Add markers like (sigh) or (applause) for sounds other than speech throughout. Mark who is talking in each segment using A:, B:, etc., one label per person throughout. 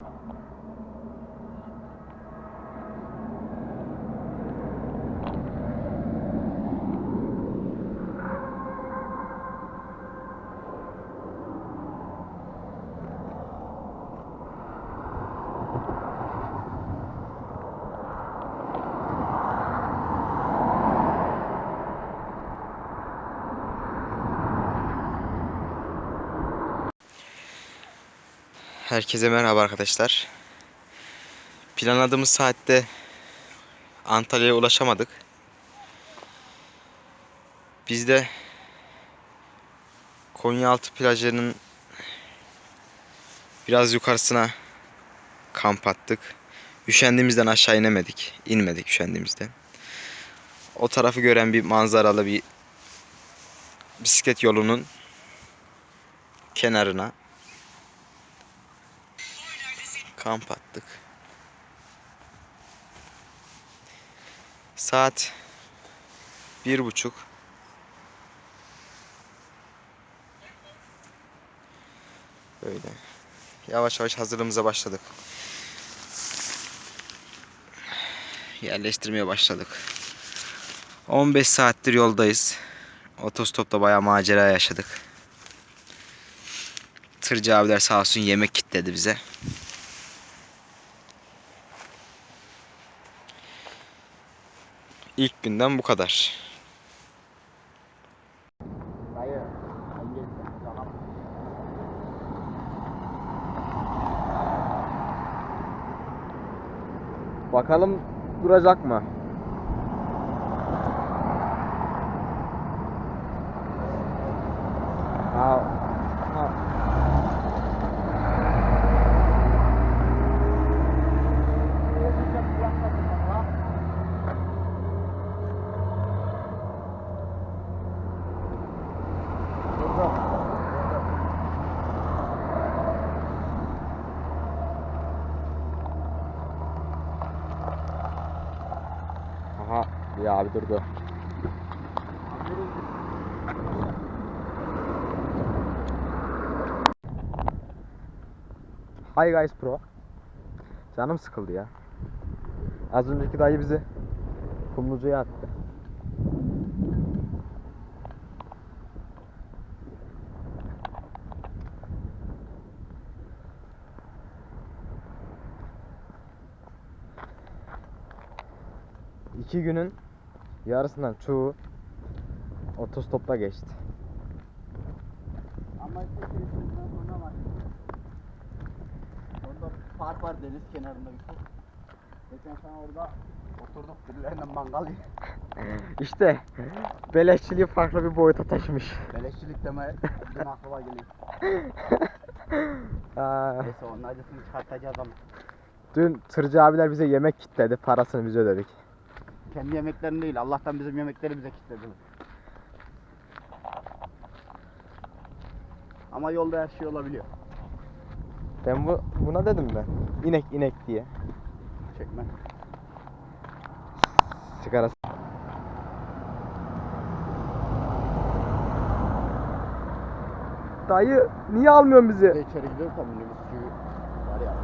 A: you Herkese merhaba arkadaşlar. Planladığımız saatte Antalya'ya ulaşamadık. Biz de Konyaaltı plajının biraz yukarısına kamp attık. Üşendiğimizden aşağı inemedik. İnmedik üşendiğimizden. O tarafı gören bir manzaralı bir bisiklet yolunun kenarına kamp attık. Saat bir buçuk. Böyle. Yavaş yavaş hazırlığımıza başladık. Yerleştirmeye başladık. 15 saattir yoldayız. Otostopta bayağı macera yaşadık. Tırcı abiler sağ olsun yemek kitledi bize. İlk günden bu kadar. Bakalım duracak mı? Ha, ha. Bir abi durdu. Hi guys pro. Canım sıkıldı ya. Az önceki dayı bizi kumlucuya attı. İki günün yarısından çoğu otostopta geçti.
B: Ama işte kilisimizden sonra var. Orada park var deniz kenarında bir şey. Geçen sene orada oturduk birilerine mangal yedik. (laughs)
A: İşte beleşçiliği farklı bir boyuta taşımış.
B: Beleşçilik deme dün aklıma geliyor. (laughs)
A: Aa,
B: Neyse onun acısını çıkartacağız ama.
A: dün tırcı abiler bize yemek kitledi. Parasını biz ödedik.
B: Kendi yemeklerini değil Allah'tan bizim yemekleri bize kilitledi. Ama yolda her şey olabiliyor.
A: Ben bu, buna dedim ben. İnek inek diye.
B: Çekme.
A: Sigara. Dayı niye almıyorsun bizi?
B: içeri gidiyorsa minibüsçü var ya.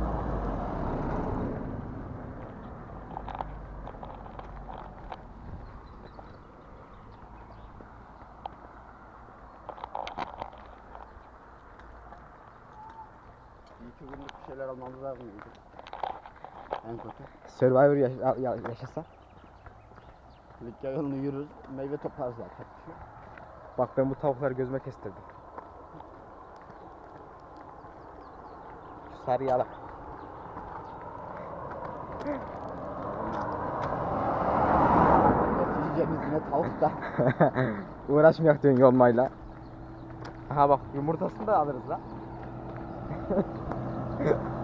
B: Bir iki günlük bir şeyler almamız lazım? En kötü.
A: Survivor yaş- ya- yaşasa.
B: Likya yolunu yürürüz, meyve toplarız zaten.
A: Bak ben bu tavukları gözüme kestirdim. Şu sarıyı al.
B: Neticemiz yine tavukta. (laughs)
A: Uğraşmayak diyorsun yolmayla. Aha bak yumurtasını da alırız la. (laughs)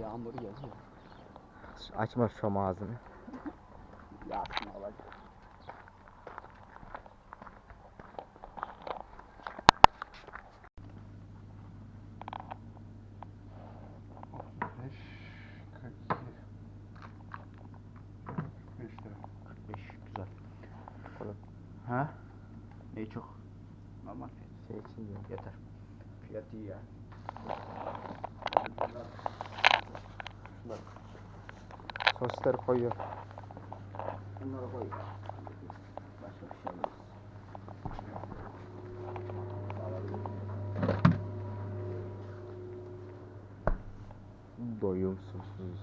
B: Yağmur geliyor.
A: Açma şu ağzını.
B: Yağsın olacak. Ha? Ne çok? Normal fiyat.
A: Şey için diyorum.
B: Yeter. Fiyat iyi ya.
A: Sosisleri koyuyor.
B: Bunları koy. Başka bir şey yok.
A: Doyumsuzuz.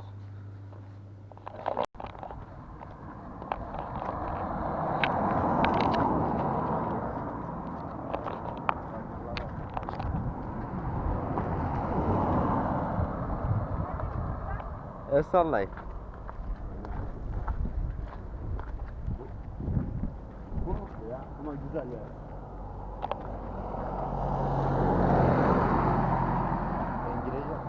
A: El sallayın.
B: Bu nasıl ya? Ama güzel ya. Ben gireceğim.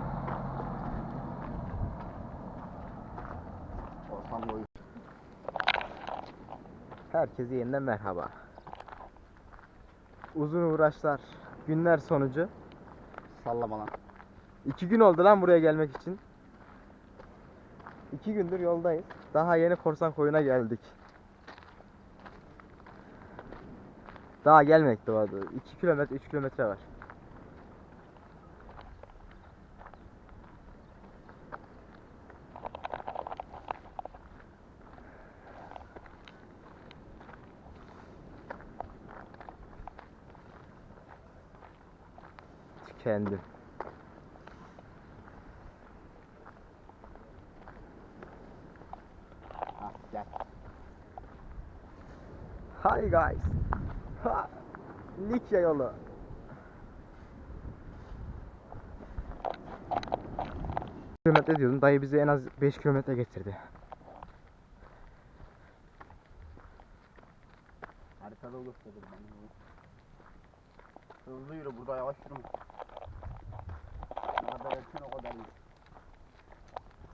B: Ortam boyu.
A: Herkese yeniden merhaba. Uzun uğraşlar, günler sonucu.
B: Sallama lan.
A: İki gün oldu lan buraya gelmek için. İki gündür yoldayız. Daha yeni korsan koyuna geldik. Daha gelmekte vardı. 2 kilometre 3 kilometre var. Tükendim.
B: Ha gel.
A: Hi guys. Ha. Likya yolu. kilometre diyordum. Dayı bizi en az 5 kilometre getirdi.
B: Haritada gösterdim ben bunu. Hızlı yürü burada yavaş yürüme. Ne kadar erken o kadar iyi.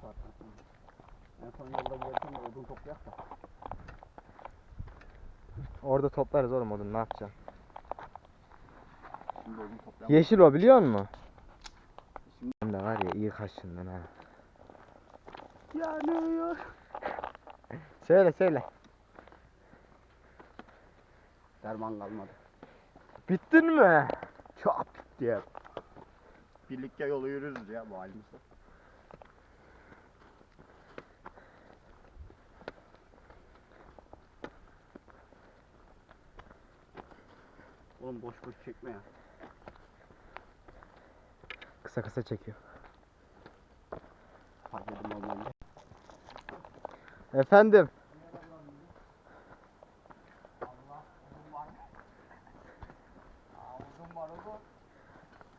B: Zaten sonra. En son yolda toplayak da.
A: Orada toplarız oğlum odun ne yapacaksın?
B: Şimdi odun toplayalım.
A: Yeşil o biliyor musun?
B: Şimdi
A: Hem de var ya iyi kaşındın ha.
B: yanıyor.
A: Söyle söyle.
B: Derman kalmadı.
A: Bittin mi?
B: Çok bitti ya. Birlikte yolu yürürüz ya bu halimizde. Oğlum boş boş çekme ya.
A: Kısa kısa çekiyor.
B: Edin olmayınca.
A: Efendim.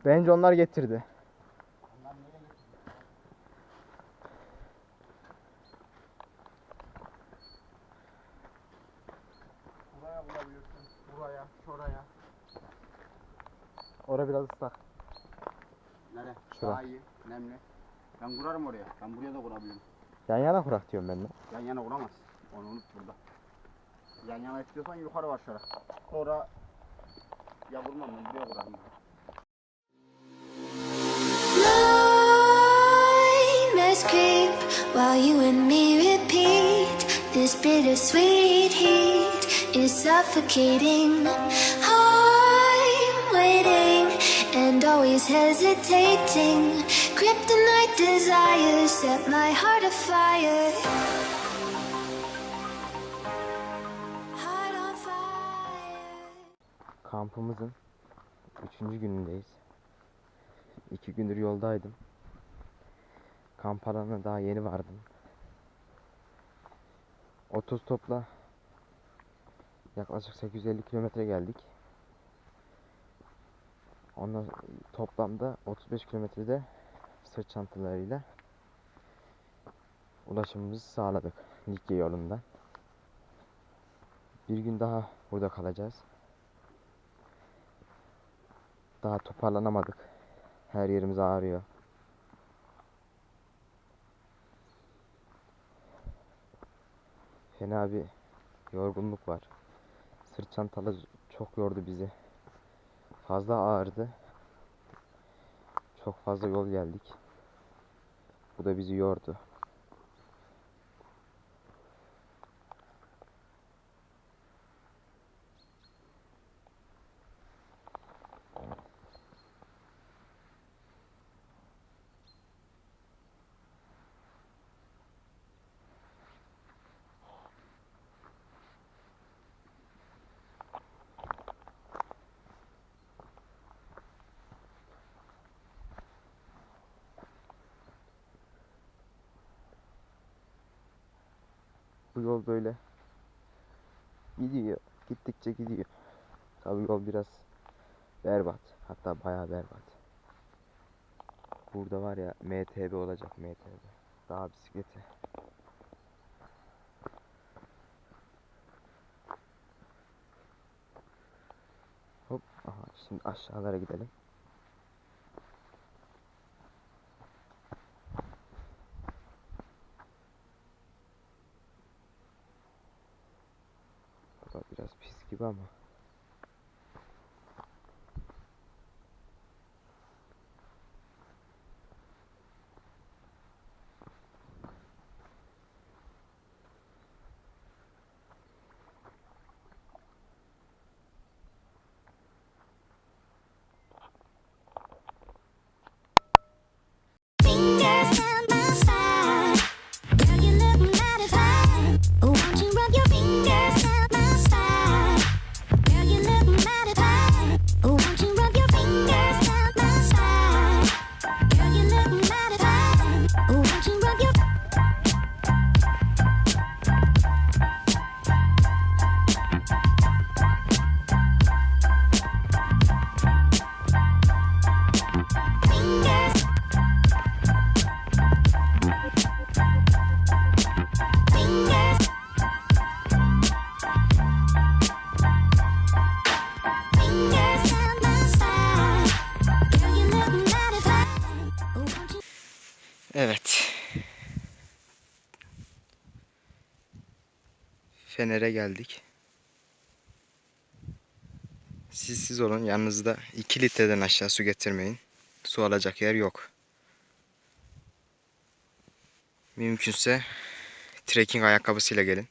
A: Bence onlar getirdi.
B: Ben buraya da kurabilirim.
A: Yan yana kurak diyorum ben de.
B: Yan yana kuramazsın. Onu unut burada. Yan yana istiyorsan yukarı var şöyle. Sonra ya vurmam ben buraya kurarım.
C: Nightmares creep while you and me repeat. This bittersweet heat is suffocating. Always hesitating. Kryptonite desires set my heart afire. Heart on fire.
A: Kampımızın üçüncü günündeyiz. İki gündür yoldaydım. Kamp alanına daha yeni vardım. 30 topla yaklaşık 850 kilometre geldik. Ondan toplamda 35 kilometrede sırt çantalarıyla ulaşımımızı sağladık Likya yolundan. Bir gün daha burada kalacağız. Daha toparlanamadık. Her yerimiz ağrıyor. Fena bir yorgunluk var. Sırt çantalı çok yordu bizi. Fazla ağırdı. Çok fazla yol geldik. Bu da bizi yordu. Bu yol böyle gidiyor. Gittikçe gidiyor. Tabii yol biraz berbat. Hatta bayağı berbat. Burada var ya MTB olacak MTB. Dağ bisikleti. Hop aha şimdi aşağılara gidelim. Biraz Fener'e geldik. Siz siz olun yanınızda 2 litreden aşağı su getirmeyin. Su alacak yer yok. Mümkünse trekking ayakkabısıyla gelin.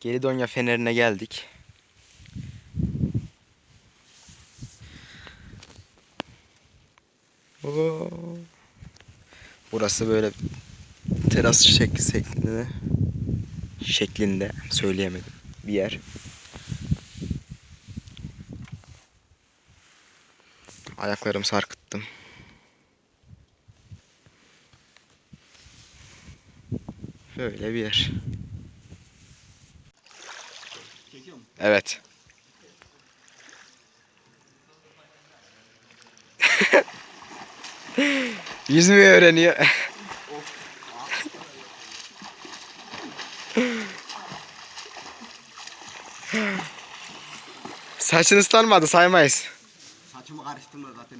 A: Gelidonya Feneri'ne geldik. Oo. Burası böyle teras şekli şeklinde şeklinde söyleyemedim bir yer. Ayaklarımı sarkıttım. Böyle bir yer. Evet. Yüzmeyi öğreniyor. Saçın ıslanmadı saymayız.
B: Saçımı karıştırma zaten.